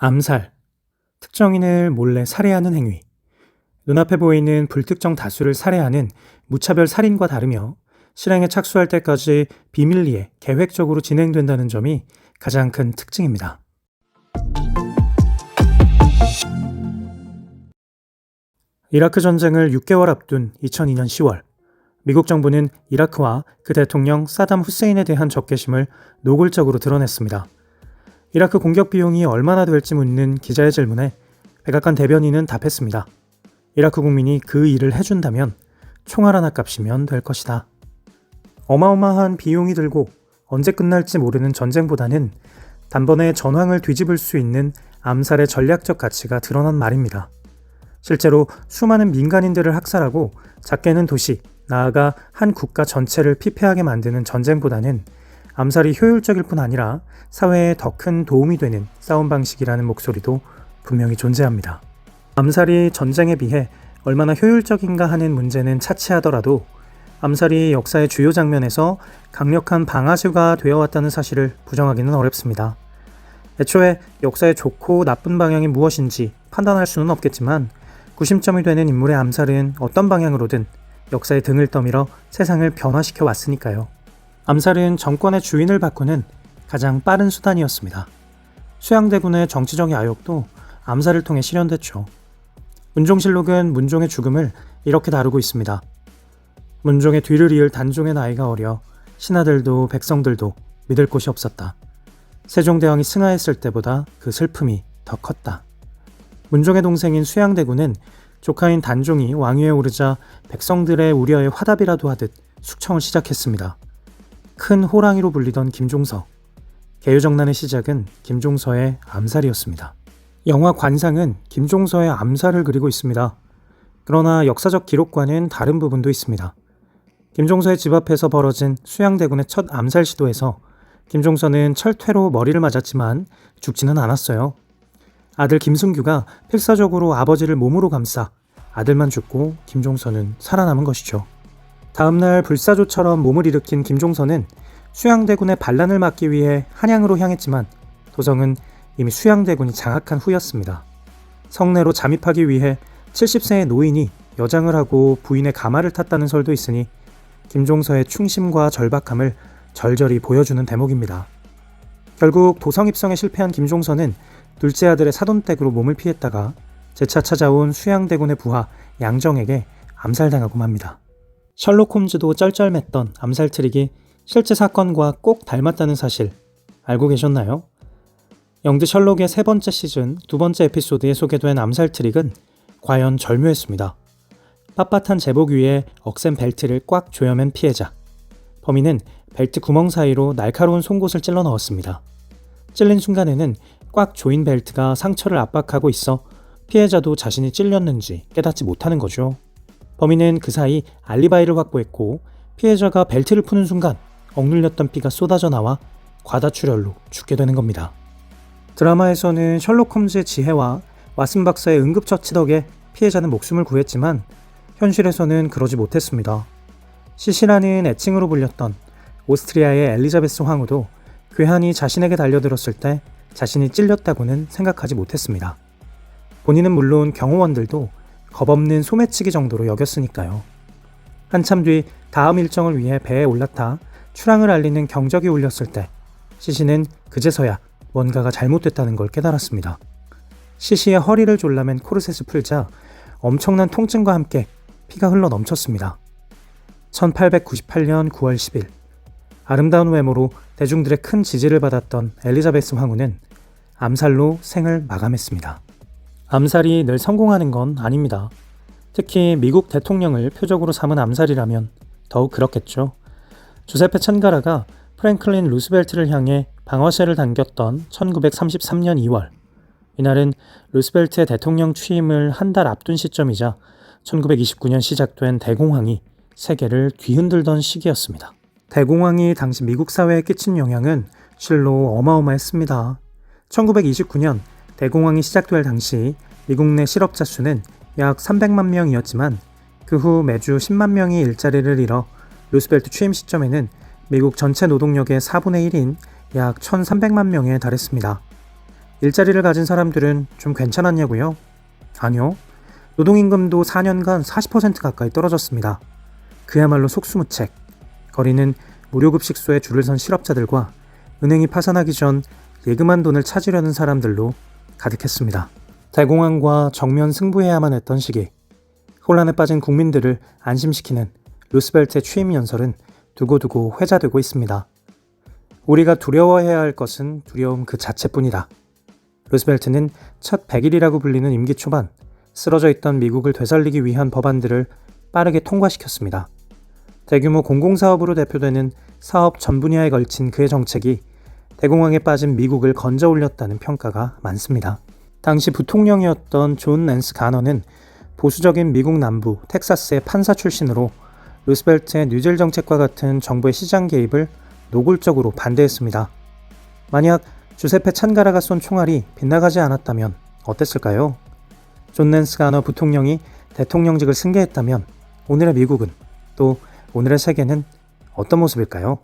암살. 특정인을 몰래 살해하는 행위. 눈앞에 보이는 불특정 다수를 살해하는 무차별 살인과 다르며 실행에 착수할 때까지 비밀리에 계획적으로 진행된다는 점이 가장 큰 특징입니다. 이라크 전쟁을 6개월 앞둔 2002년 10월, 미국 정부는 이라크와 그 대통령 사담 후세인에 대한 적개심을 노골적으로 드러냈습니다. 이라크 공격 비용이 얼마나 될지 묻는 기자의 질문에 백악관 대변인은 답했습니다. 이라크 국민이 그 일을 해준다면 총알 하나 값이면 될 것이다. 어마어마한 비용이 들고 언제 끝날지 모르는 전쟁보다는 단번에 전황을 뒤집을 수 있는 암살의 전략적 가치가 드러난 말입니다. 실제로 수많은 민간인들을 학살하고 작게는 도시, 나아가 한 국가 전체를 피폐하게 만드는 전쟁보다는 암살이 효율적일 뿐 아니라 사회에 더 큰 도움이 되는 싸움 방식이라는 목소리도 분명히 존재합니다. 암살이 전쟁에 비해 얼마나 효율적인가 하는 문제는 차치하더라도 암살이 역사의 주요 장면에서 강력한 방아쇠가 되어 왔다는 사실을 부정하기는 어렵습니다. 애초에 역사의 좋고 나쁜 방향이 무엇인지 판단할 수는 없겠지만 구심점이 되는 인물의 암살은 어떤 방향으로든 역사의 등을 떠밀어 세상을 변화시켜 왔으니까요. 암살은 정권의 주인을 바꾸는 가장 빠른 수단이었습니다. 수양대군의 정치적 야욕도 암살을 통해 실현됐죠. 문종실록은 문종의 죽음을 이렇게 다루고 있습니다. 문종의 뒤를 이을 단종의 나이가 어려 신하들도 백성들도 믿을 곳이 없었다. 세종대왕이 승하했을 때보다 그 슬픔이 더 컸다. 문종의 동생인 수양대군은 조카인 단종이 왕위에 오르자 백성들의 우려에 화답이라도 하듯 숙청을 시작했습니다. 큰 호랑이로 불리던 김종서. 개유정난의 시작은 김종서의 암살이었습니다. 영화 관상은 김종서의 암살을 그리고 있습니다. 그러나 역사적 기록과는 다른 부분도 있습니다. 김종서의 집 앞에서 벌어진 수양대군의 첫 암살 시도에서 김종서는 철퇴로 머리를 맞았지만 죽지는 않았어요. 아들 김승규가 필사적으로 아버지를 몸으로 감싸 아들만 죽고 김종서는 살아남은 것이죠. 다음날 불사조처럼 몸을 일으킨 김종서는 수양대군의 반란을 막기 위해 한양으로 향했지만 도성은 이미 수양대군이 장악한 후였습니다. 성내로 잠입하기 위해 70세의 노인이 여장을 하고 부인의 가마를 탔다는 설도 있으니 김종서의 충심과 절박함을 절절히 보여주는 대목입니다. 결국 도성 입성에 실패한 김종서는 둘째 아들의 사돈댁으로 몸을 피했다가 재차 찾아온 수양대군의 부하 양정에게 암살당하고 맙니다. 셜록 홈즈도 쩔쩔맸던 암살 트릭이 실제 사건과 꼭 닮았다는 사실 알고 계셨나요? 영드 셜록의 세 번째 시즌 두 번째 에피소드에 소개된 암살 트릭은 과연 절묘했습니다. 빳빳한 제복 위에 억센 벨트를 꽉 조여맨 피해자. 범인은 벨트 구멍 사이로 날카로운 송곳을 찔러 넣었습니다. 찔린 순간에는 꽉 조인 벨트가 상처를 압박하고 있어 피해자도 자신이 찔렸는지 깨닫지 못하는 거죠. 범인은 그 사이 알리바이를 확보했고 피해자가 벨트를 푸는 순간 억눌렸던 피가 쏟아져 나와 과다출혈로 죽게 되는 겁니다. 드라마에서는 셜록 홈즈의 지혜와 왓슨 박사의 응급처치 덕에 피해자는 목숨을 구했지만 현실에서는 그러지 못했습니다. 시시라는 애칭으로 불렸던 오스트리아의 엘리자베스 황후도 괴한이 자신에게 달려들었을 때 자신이 찔렸다고는 생각하지 못했습니다. 본인은 물론 경호원들도 겁없는 소매치기 정도로 여겼으니까요. 한참 뒤 다음 일정을 위해 배에 올라타 출항을 알리는 경적이 울렸을 때 시시는 그제서야 뭔가가 잘못됐다는 걸 깨달았습니다. 시시의 허리를 졸라맨 코르셋을 풀자 엄청난 통증과 함께 피가 흘러 넘쳤습니다. 1898년 9월 10일 아름다운 외모로 대중들의 큰 지지를 받았던 엘리자베스 황후는 암살로 생을 마감했습니다. 암살이 늘 성공하는 건 아닙니다. 특히 미국 대통령을 표적으로 삼은 암살이라면 더욱 그렇겠죠. 주세페 찬가라가 프랭클린 루스벨트를 향해 방어쇠를 당겼던 1933년 2월. 이날은 루스벨트의 대통령 취임을 한 달 앞둔 시점이자 1929년 시작된 대공황이 세계를 뒤흔들던 시기였습니다. 대공황이 당시 미국 사회에 끼친 영향은 실로 어마어마했습니다. 1929년 대공황이 시작될 당시 미국 내 실업자 수는 약 300만 명이었지만 그 후 매주 10만 명이 일자리를 잃어 루스벨트 취임 시점에는 미국 전체 노동력의 4분의 1인 약 1,300만 명에 달했습니다. 일자리를 가진 사람들은 좀 괜찮았냐고요? 아니요. 노동임금도 4년간 40% 가까이 떨어졌습니다. 그야말로 속수무책. 거리는 무료급식소에 줄을 선 실업자들과 은행이 파산하기 전 예금한 돈을 찾으려는 사람들로 가득했습니다. 대공황과 정면 승부해야만 했던 시기. 혼란에 빠진 국민들을 안심시키는 루스벨트의 취임 연설은 두고두고 회자되고 있습니다. 우리가 두려워해야 할 것은 두려움 그 자체뿐이다. 루스벨트는 첫 100일이라고 불리는 임기 초반 쓰러져 있던 미국을 되살리기 위한 법안들을 빠르게 통과시켰습니다. 대규모 공공사업으로 대표되는 사업 전 분야에 걸친 그의 정책이 대공황에 빠진 미국을 건져 올렸다는 평가가 많습니다. 당시 부통령이었던 존 낸스 가너는 보수적인 미국 남부 텍사스의 판사 출신으로 루스벨트의 뉴젤 정책과 같은 정부의 시장 개입을 노골적으로 반대했습니다. 만약 주세페 찬가라가 쏜 총알이 빗나가지 않았다면 어땠을까요? 존 낸스 가너 부통령이 대통령직을 승계했다면 오늘의 미국은 또 오늘의 세계는 어떤 모습일까요?